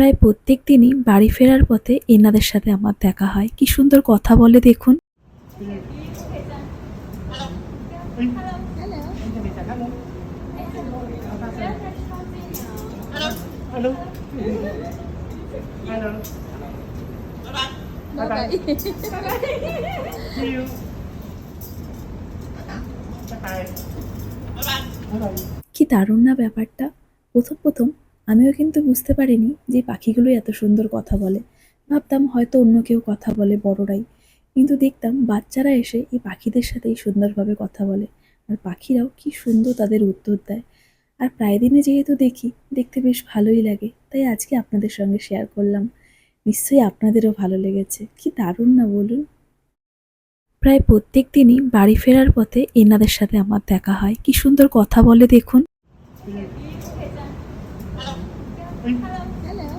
প্রায় প্রত্যেক দিনই বাড়ি ফেরার পথে এনাদের সাথে আমার দেখা হয় কি সুন্দর কথা বলে দেখুন. কি দারুণ না ব্যাপারটা প্রথম প্রথম আমিও কিন্তু বুঝতে পারিনি যে পাখিগুলোই এত সুন্দর কথা বলে। ভাবতাম হয়তো অন্য কেউ কথা বলে বড়রাই। কিন্তু দেখতাম বাচ্চারা এসে এই পাখিদের সাথেই সুন্দরভাবে কথা বলে। আর পাখিরাও কি সুন্দর তাদের উত্তর দেয়। আর প্রায় দিনে যেহেতু দেখি, দেখতে বেশ ভালোই লাগে। তাই আজকে আপনাদের সঙ্গে শেয়ার করলাম। নিশ্চয়ই আপনাদেরও ভালো লেগেছে। কি দারুণ না বলুন? প্রায় প্রত্যেক দিনই বাড়ি ফেরার পথে এনাদের সাথে আমার দেখা হয়। কি সুন্দর কথা বলে দেখুন. 喂。